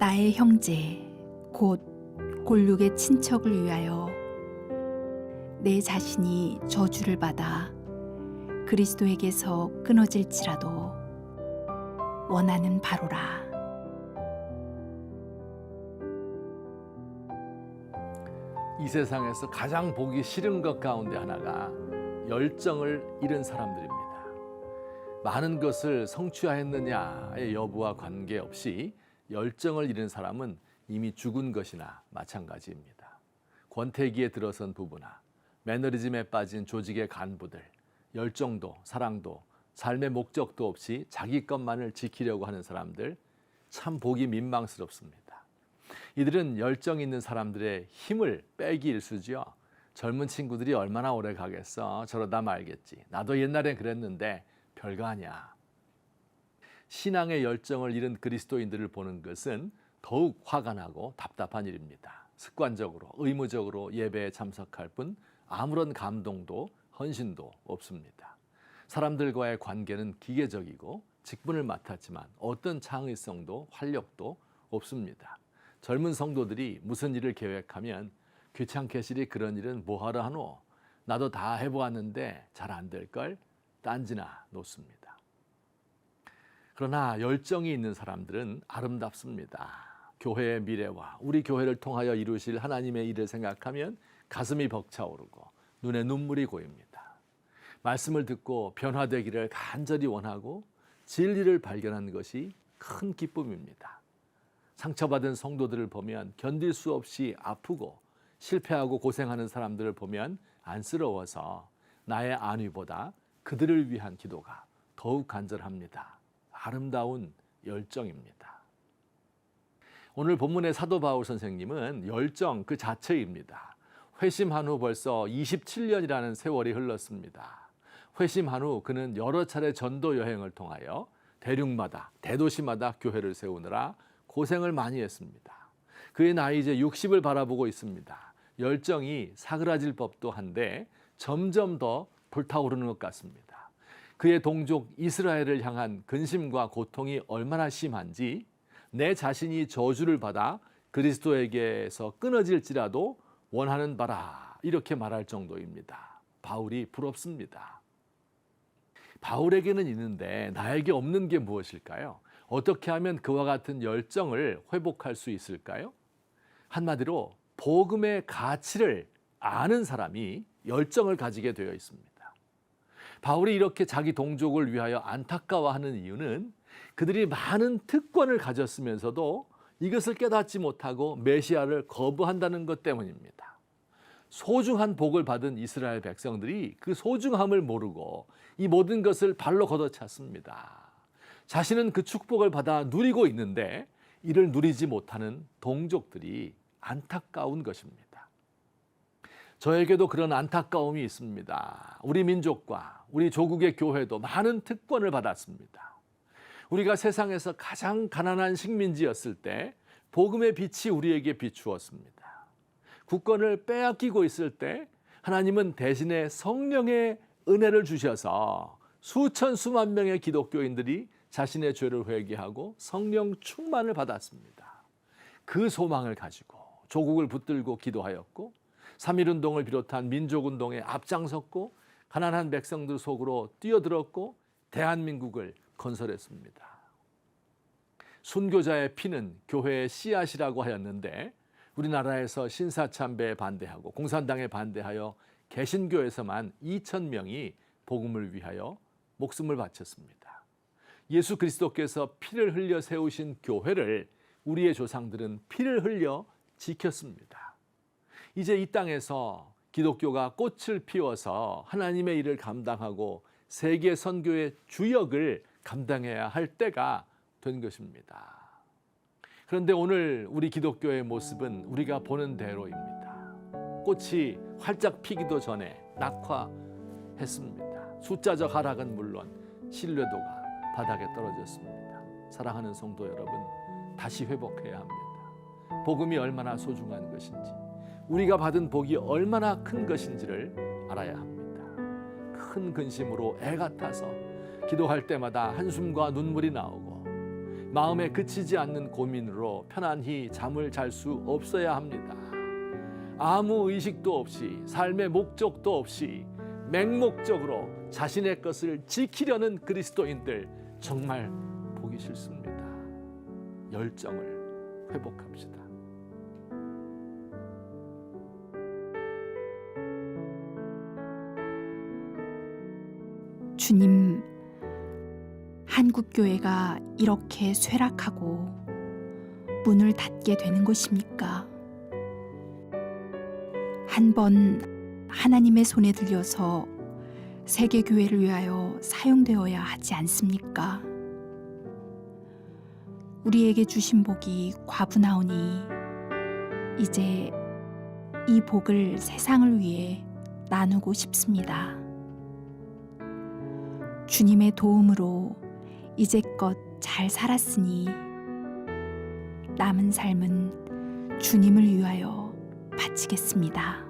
나의 형제 곧 골육의 친척을 위하여 내 자신이 저주를 받아 그리스도에게서 끊어질지라도 원하는 바로라. 이 세상에서 가장 보기 싫은 것 가운데 하나가 열정을 잃은 사람들입니다. 많은 것을 성취하였느냐의 여부와 관계없이 열정을 잃은 사람은 이미 죽은 것이나 마찬가지입니다. 권태기에 들어선 부부나 매너리즘에 빠진 조직의 간부들, 열정도 사랑도 삶의 목적도 없이 자기 것만을 지키려고 하는 사람들 참 보기 민망스럽습니다. 이들은 열정 있는 사람들의 힘을 빼기 일쑤지요. 젊은 친구들이 얼마나 오래 가겠어. 저러다 말겠지. 나도 옛날엔 그랬는데 별거 아니야. 신앙의 열정을 잃은 그리스도인들을 보는 것은 더욱 화가 나고 답답한 일입니다. 습관적으로 의무적으로 예배에 참석할 뿐 아무런 감동도 헌신도 없습니다. 사람들과의 관계는 기계적이고 직분을 맡았지만 어떤 창의성도 활력도 없습니다. 젊은 성도들이 무슨 일을 계획하면 귀찮게실이 그런 일은 뭐하러 하노? 나도 다 해보았는데 잘 안 될걸? 딴지나 놓습니다. 그러나 열정이 있는 사람들은 아름답습니다. 교회의 미래와 우리 교회를 통하여 이루실 하나님의 일을 생각하면 가슴이 벅차오르고 눈에 눈물이 고입니다. 말씀을 듣고 변화되기를 간절히 원하고 진리를 발견한 것이 큰 기쁨입니다. 상처받은 성도들을 보면 견딜 수 없이 아프고 실패하고 고생하는 사람들을 보면 안쓰러워서 나의 안위보다 그들을 위한 기도가 더욱 간절합니다. 아름다운 열정입니다. 오늘 본문의 사도 바울 선생님은 열정 그 자체입니다. 회심한 후 벌써 27년이라는 세월이 흘렀습니다. 회심한 후 그는 여러 차례 전도 여행을 통하여 대륙마다 대도시마다 교회를 세우느라 고생을 많이 했습니다. 그의 나이 이제 60을 바라보고 있습니다. 열정이 사그라질 법도 한데 점점 더 불타오르는 것 같습니다. 그의 동족 이스라엘을 향한 근심과 고통이 얼마나 심한지 내 자신이 저주를 받아 그리스도에게서 끊어질지라도 원하는 바라 이렇게 말할 정도입니다. 바울이 부럽습니다. 바울에게는 있는데 나에게 없는 게 무엇일까요? 어떻게 하면 그와 같은 열정을 회복할 수 있을까요? 한마디로 복음의 가치를 아는 사람이 열정을 가지게 되어 있습니다. 바울이 이렇게 자기 동족을 위하여 안타까워하는 이유는 그들이 많은 특권을 가졌으면서도 이것을 깨닫지 못하고 메시아를 거부한다는 것 때문입니다. 소중한 복을 받은 이스라엘 백성들이 그 소중함을 모르고 이 모든 것을 발로 걷어찼습니다. 자신은 그 축복을 받아 누리고 있는데 이를 누리지 못하는 동족들이 안타까운 것입니다. 저에게도 그런 안타까움이 있습니다. 우리 민족과 우리 조국의 교회도 많은 특권을 받았습니다. 우리가 세상에서 가장 가난한 식민지였을 때 복음의 빛이 우리에게 비추었습니다. 국권을 빼앗기고 있을 때 하나님은 대신에 성령의 은혜를 주셔서 수천 수만 명의 기독교인들이 자신의 죄를 회개하고 성령 충만을 받았습니다. 그 소망을 가지고 조국을 붙들고 기도하였고 3.1운동을 비롯한 민족운동에 앞장섰고 가난한 백성들 속으로 뛰어들었고 대한민국을 건설했습니다. 순교자의 피는 교회의 씨앗이라고 하였는데 우리나라에서 신사참배에 반대하고 공산당에 반대하여 개신교에서만 2천 명이 복음을 위하여 목숨을 바쳤습니다. 예수 그리스도께서 피를 흘려 세우신 교회를 우리의 조상들은 피를 흘려 지켰습니다. 이제 이 땅에서 기독교가 꽃을 피워서 하나님의 일을 감당하고 세계 선교의 주역을 감당해야 할 때가 된 것입니다. 그런데 오늘 우리 기독교의 모습은 우리가 보는 대로입니다. 꽃이 활짝 피기도 전에 낙화했습니다. 숫자적 하락은 물론 신뢰도가 바닥에 떨어졌습니다. 사랑하는 성도 여러분, 다시 회복해야 합니다. 복음이 얼마나 소중한 것인지, 우리가 받은 복이 얼마나 큰 것인지를 알아야 합니다. 큰 근심으로 애 같아서 기도할 때마다 한숨과 눈물이 나오고 마음에 그치지 않는 고민으로 편안히 잠을 잘 수 없어야 합니다. 아무 의식도 없이 삶의 목적도 없이 맹목적으로 자신의 것을 지키려는 그리스도인들 정말 보기 싫습니다. 열정을 회복합시다. 주님, 한국교회가 이렇게 쇠락하고 문을 닫게 되는 것입니까? 한 번 하나님의 손에 들려서 세계교회를 위하여 사용되어야 하지 않습니까? 우리에게 주신 복이 과분하오니 이제 이 복을 세상을 위해 나누고 싶습니다. 주님의 도움으로 이제껏 잘 살았으니 남은 삶은 주님을 위하여 바치겠습니다.